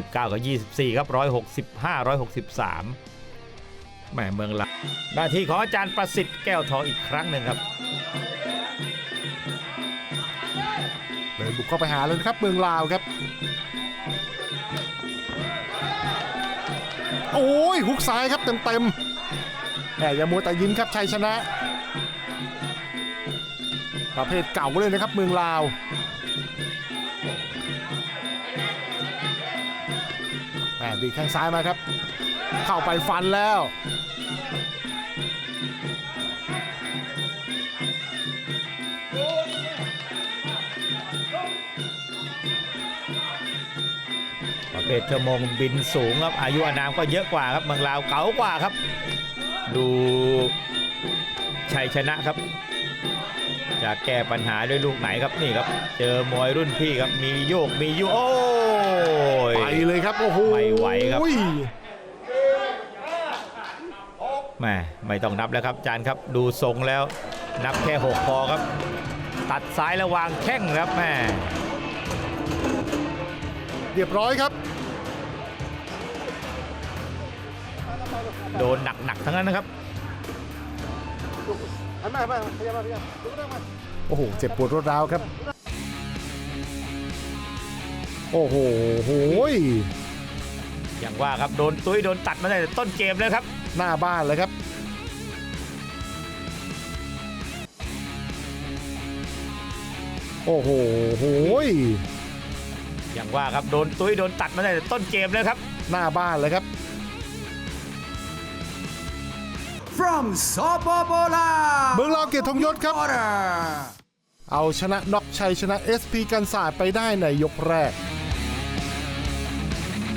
19 กับ 24 ครับ 165 163แหมเมืองละหน้าที่ของอาจารย์ประสิทธิ์แก้วทองอีกครั้งหนึ่งครับเลยบุกเข้าไปหาเลยนะครับเมืองลาวครับ โอ้ยหุกซ้ายครับเต็มเต็มๆแหมอย่ามัวแต่ยิ้มครับชัยชนะ ประเภทเก่าเลยนะครับเมืองลาว แหมดีแข้งซ้ายมาครับ เข้าไปฟันแล้ว ประเภทชั่วโมงบินสูงครับ อายุอานามก็เยอะกว่าครับเมืองลาวเก๋ากว่าครับ ดูชัยชนะครับจะแก้ปัญหาด้วยลูกไหนครับนี่ครับ เจอมวยรุ่นพี่ครับมีโยกมียุโอ้ เลยครับโอ้โหไม่ไหวครับแหม่ไม่ต้องนับแล้วครับอาจานครับดูทรงแล้ว นับแค่6พอครับ ตัดซ้ายแล้ววางแข้งครับแม่เรียบร้อยครับ โดนหนักๆทั้งนั้นนะครับโอ้โหเจ็บปวดรวดร้าวครับ โอ้โหโหยอย่างว่าครับโดนตุ้ยโดนตัดมาตั้งแต่ต้นเกมเลยครับ หน้าบ้านเลยครับ โอ้โหโหยอย่างว่าครับโดนตุ้ยโดนตัดมาตั้งแต่ต้นเกมเลยครับ หน้าบ้านเลยครับ from Sopobola เมืองลาวเกียรติธงยศครับ Order เอาชนะน็อกชัยชนะ SP กันศาสตร์ไปได้ในยกแรก